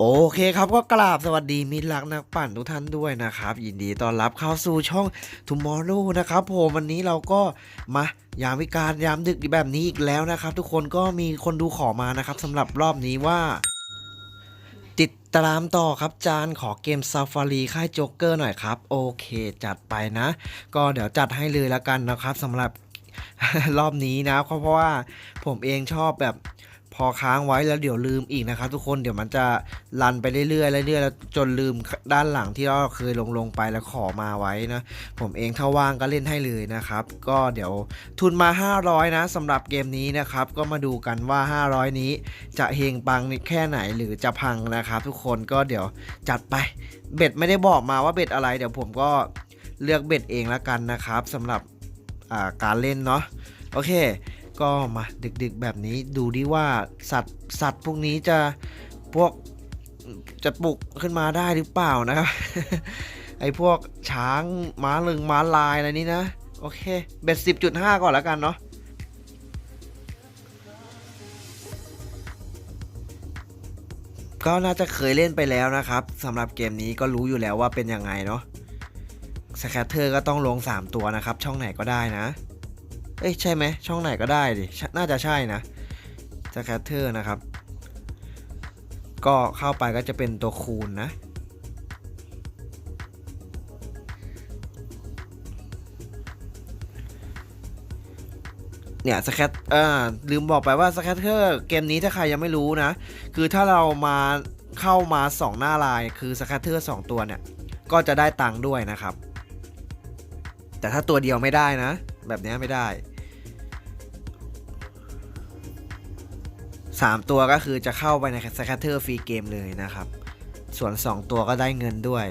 โอเคครับก็กราบสวัสดีมิตรรักนักปั่นทุกท่านด้วยนะครับ ยินดีต้อนรับเข้าสู่ช่อง Tomorrow นะครับผมวันนี้เราก็มายามวิการยามดึกแบบนี้อีกแล้วนะครับ ทุกคนก็มีคนดูขอมานะครับสำหรับรอบนี้ว่า ติดตามต่อครับจานขอเกมซาฟารีค่ายโจ๊กเกอร์หน่อยครับ โอเคจัดไปนะ ก็เดี๋ยวจัดให้เลยละกันนะครับสำหรับรอบนี้นะเพราะเพราะว่าผมเองชอบแบบ พอค้างไว้แล้วเดี๋ยวลืมอีกนะครับทุกคนเดี๋ยวมันจะรันไปเรื่อยๆเรื่อยๆแล้วจนลืมด้านหลังที่เราเคยลงลงไปแล้วขอมาไว้นะ ผมเองถ้าว่างก็เล่นให้เลยนะครับ ก็เดี๋ยวทุนมา 500 นะสำหรับเกมนี้นะครับ ก็มาดูกันว่า 500 นี้จะเฮงปังแค่ไหนหรือจะพังนะครับ ทุกคนก็เดี๋ยวจัดไปเบ็ดไม่ได้บอกมาว่าเบ็ดอะไร เดี๋ยวผมก็เลือกเบ็ดเองละกันนะครับสำหรับการเล่นเนาะโอเค ก็มาดึกๆแบบนี้ดูดิว่าสัตว์สัตว์พวกนี้จะพวกจะปลุกขึ้นมาได้หรือเปล่านะครับ ไอ้พวกช้างม้าเลึงม้าลายอะไรนี้นะ โอเคเบ็ดสิบจุดห้าก่อนแล้วกันเนาะก็น่าจะเคยเล่นไปแล้วนะครับสำหรับเกมนี้ก็รู้อยู่แล้วว่าเป็นยังไงเนาะสแคตเตอร์ก็ต้องลง 3 ตัวนะครับ ช่องไหนก็ได้นะ เอ้ยใช่ไหมช่องไหนก็ได้ดิ น่าจะใช่นะสแคตเตอร์นะครับ ก็เข้าไปก็จะเป็นตัวคูณนะ เนี่ยสแคตเอ่อลืมบอกไปว่าสแคตเตอร์เกมนี้ถ้าใครยังไม่รู้นะ คือถ้าเรามาเข้ามา 2 หน้าลายคือสแคตเตอร์2ตัวเนี่ย ก็จะได้ตังค์ด้วยนะครับ แต่ถ้าตัวเดียวไม่ได้นะ แบบนี้ไม่ได้ 3 ตัวก็คือจะเข้าไปในสแคตเตอร์ฟรีเกมเลยนะครับ ส่วน 2 ตัวก็ได้เงินด้วย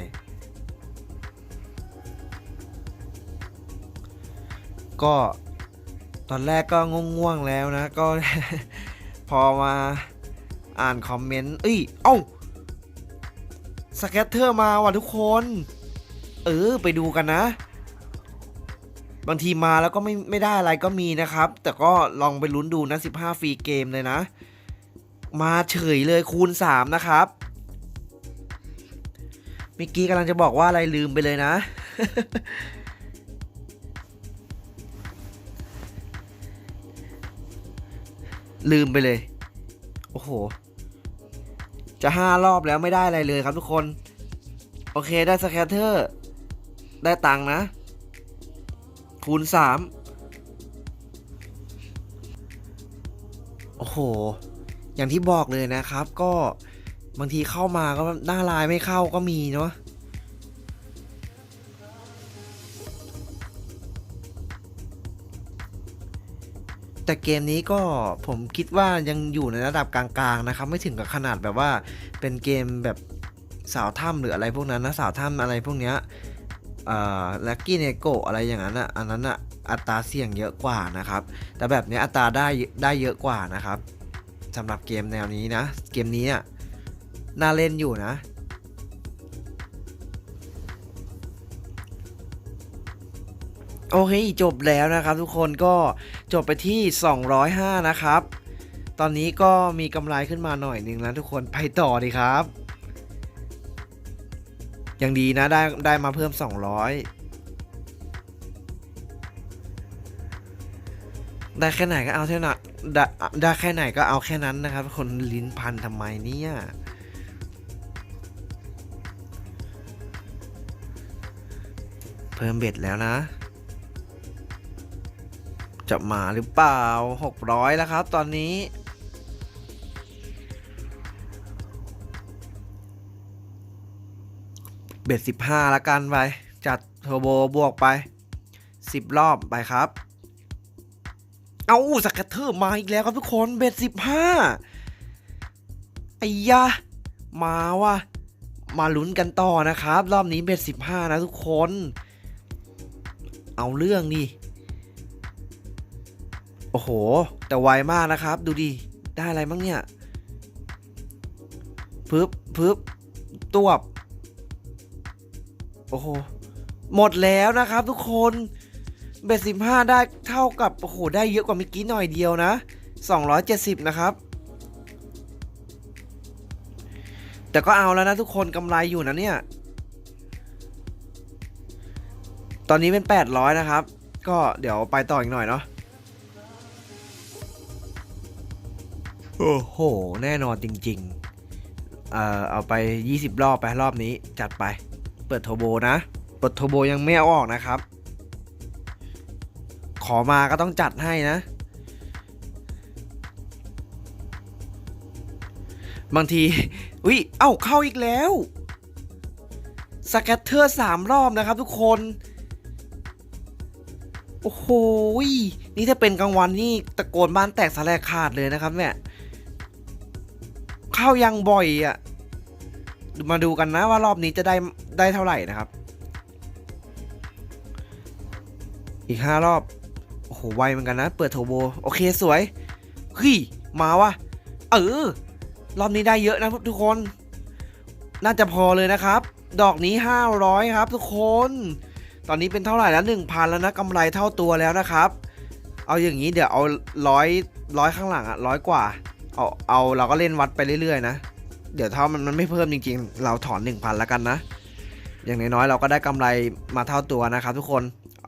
ก็ตอนแรกก็ง่วงๆแล้วนะ ก็ พอมาอ่านคอมเมนต์เอ้ย เอ้าสแคตเตอร์มาว่ะทุกคน เออ ไปดูกันนะ บางทีมาแล้วก็ไม่ไม่ได้อะไรก็มีนะครับ แต่ก็ลองไปลุ้นดูนะ 15 ฟรีเกมเลยนะ มาเฉยเลยคูณ 3 นะครับเมื่อกี้กำลังจะบอกว่าอะไรลืมไปเลยนะ ลืมไปเลย โอ้โห จะห้ารอบแล้วไม่ได้อะไรเลยครับทุกคน โอเคได้สแคตเตอร์ ได้ตังค์นะ คูณสามโอ้โห อย่างที่บอกเลยนะครับ ก็บางทีเข้ามาก็หน้าลายไม่เข้าก็มีเนาะแต่เกมนี้ก็ผมคิดว่ายังอยู่ในระดับกลางๆนะครับ ไม่ถึงกับขนาดแบบว่าเป็นเกมแบบสาวถ้ำหรืออะไรพวกนั้นนะสาวถ้ำอะไรพวกเนี้ยอ่าลักกี้เนโกอะไรอย่างนั้นอะอันนั้นอะอัตราเสี่ยงเยอะกว่านะครับ แต่แบบนี้อัตราได้ได้เยอะกว่านะครับ สำหรับเกมแนวนี้นะ เกมนี้อะน่าเล่นอยู่นะ โอเคจบแล้วนะครับทุกคนก็จบไปที่ 205 นะครับ ตอนนี้ก็มีกำไรขึ้นมาหน่อยหนึ่งแล้วทุกคนไปต่อดีครับ ยังดีนะได้ได้มาเพิ่ม 200 ได้แค่ไหนก็เอาเท่านั้นได้ได้แค่ไหนก็เอาแค่นั้นนะครับ คนลิ้นพันทำไมเนี่ยเพิ่มเบ็ดแล้วนะ จะมาหรือเปล่า 600 แล้วครับตอนนี้ เบ็ด 15แล้วกันไป จัดเทอร์โบบวกไป 10 รอบไปครับ เอาสกัตเทอร์มาอีกแล้วครับทุกคนเบ็ด15ไอ้ยะ มาว่ะ มาลุ้นกันต่อนะครับ รอบนี้เบ็ด15นะทุกคน เอาเรื่องดิโอ้โห แต่ไวมากนะครับ ดูดิ ได้อะไรบ้างเนี่ยปึ๊บปึ๊บตัวบ โอ้โห หมดแล้วนะครับทุกคน เบ็ดสิบห้าได้เท่ากับโอ้โหได้เยอะกว่าเมื่อกี้หน่อยเดียวนะ 270 นะครับ แต่ก็เอาแล้วนะทุกคนกำไรอยู่นะเนี่ย ตอนนี้เป็น 800 นะครับ ก็เดี๋ยวไปต่ออีกหน่อยเนาะโอ้โห แน่นอนจริงๆ เอ่อเอาไป 20 รอบไปรอบนี้จัดไป เปิดโทโบนะ เปิดโทโบยังไม่เอาออกนะครับ ขอมาก็ต้องจัดให้นะ บางที อุ้ย เอ้า เข้าอีกแล้ว สแกตเตอร์สามรอบนะครับทุกคน โอ้โห นี่ถ้าเป็นกลางวันนี่ตะโกนบ้านแตกสลายขาดเลยนะครับเนี่ยเข้ายังบ่อยอะ่ะ มาดูกันนะว่ารอบนี้จะได้ได้เท่าไหร่นะครับ อีกห้ารอบ โอ้โห ไวเหมือนกันนะ เปิดโทโบ โอเคสวยเฮ้ยมาวะเออ รอบนี้ได้เยอะนะทุกคน น่าจะพอเลยนะครับ ดอกนี้ 500 ครับ ทุกคน ตอนนี้เป็นเท่าไหร่แล้ว1,000 แล้วนะกำไรเท่าตัวแล้วนะครับ เอาอย่างนี้เดี๋ยวเอาร้อยร้อยข้างหลังอะร้อยกว่า เอาเอาเราก็เล่นวัดไปเรื่อยๆนะ เดี๋ยวถ้ามันมันไม่เพิ่มจริงๆ เราถอน 1,000 แล้วกันนะ อย่างน้อยๆเราก็ได้กำไรมาเท่าตัวนะครับ ทุกคน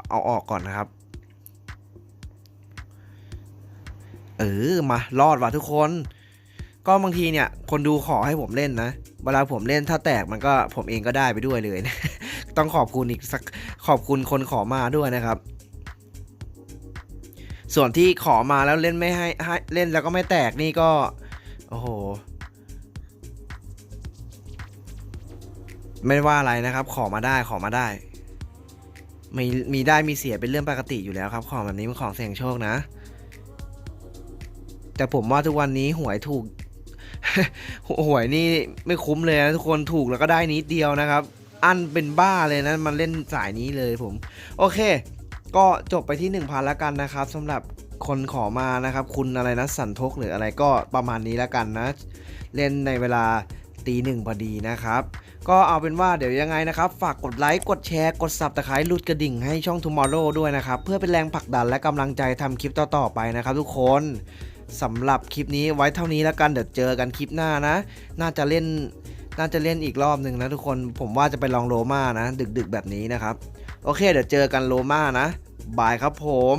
เอาออกก่อนนะครับ เออมารอดว่ะทุกคน ก็บางทีเนี่ย คนดูขอให้ผมเล่นนะ เวลาผมเล่นถ้าแตกมันก็ผมเองก็ได้ไปด้วยเลยนะต้องขอบคุณอีกสักขอบคุณคนขอมาด้วยนะครับ ส่วนที่ขอมาแล้วเล่นไม่ให้ให้เล่นแล้วก็ไม่แตกนี่ก็ โอ้โหไม่ว่าอะไรนะครับ ขอมาได้ขอมาได้ มีมีได้มีเสียเป็นเรื่องปกติอยู่แล้วครับ ของแบบนี้มันของเสี่ยงโชคนะ แต่ผมว่าทุกวันนี้หวยถูก หวยนี่ไม่คุ้มเลยนะทุกคนถูกแล้วก็ได้นิดเดียวนะครับ อันเป็นบ้าเลยนะมันเล่นสายนี้เลยผม โอเค ก็จบไปที่ 1,000แล้วกันนะครับสำหรับคนขอมานะครับ คุณอะไรนะสันทกหรืออะไรก็ประมาณนี้แล้วกันนะ เล่นในเวลาตีหนึ่งพอดีนะครับ ก็เอาเป็นว่าเดี๋ยวยังไงนะครับ ฝากกดไลค์ กดแชร์ กด subscribe รุดกระดิ่งให้ช่อง Tomorrow ด้วยนะครับ เพื่อเป็นแรงผลักดันและกำลังใจทำคลิปต่อ ๆ ไปนะครับทุกคน สำหรับคลิปนี้ไว้เท่านี้แล้วกันเดี๋ยวเจอกันคลิปหน้านะ น่าจะเล่นน่าจะเล่นอีกรอบหนึ่งนะทุกคนผมว่าจะไปลองโรม่านะ ดึกๆแบบนี้นะครับ โอเค เดี๋ยวเจอกันโรม่านะบายครับผม